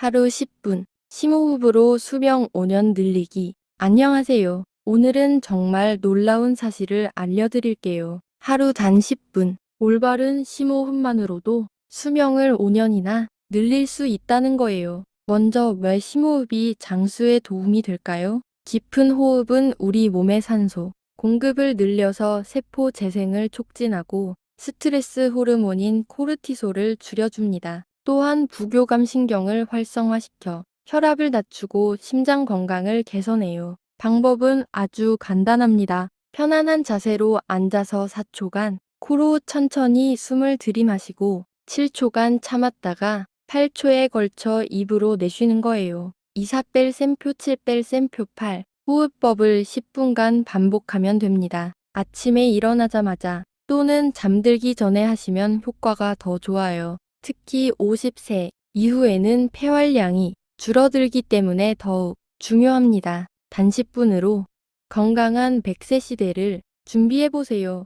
하루 10분. 심호흡으로 수명 5년 늘리기. 안녕하세요. 오늘은 정말 놀라운 사실을 알려드릴게요. 하루 단 10분. 올바른 심호흡만으로도 수명을 5년이나 늘릴 수 있다는 거예요. 먼저 왜 심호흡이 장수에 도움이 될까요? 깊은 호흡은 우리 몸의 산소 공급을 늘려서 세포 재생을 촉진하고 스트레스 호르몬인 코르티솔을 줄여줍니다. 또한 부교감 신경을 활성화시켜 혈압을 낮추고 심장 건강을 개선해요. 방법은 아주 간단합니다. 편안한 자세로 앉아서 4초간 코로 천천히 숨을 들이마시고 7초간 참았다가 8초에 걸쳐 입으로 내쉬는 거예요. 2, 4뺄 셈표 7뺄 셈표 8 호흡법을 10분간 반복하면 됩니다. 아침에 일어나자마자 또는 잠들기 전에 하시면 효과가 더 좋아요. 특히 50세 이후에는 폐활량이 줄어들기 때문에 더욱 중요합니다. 단 10분으로 건강한 100세 시대를 준비해보세요.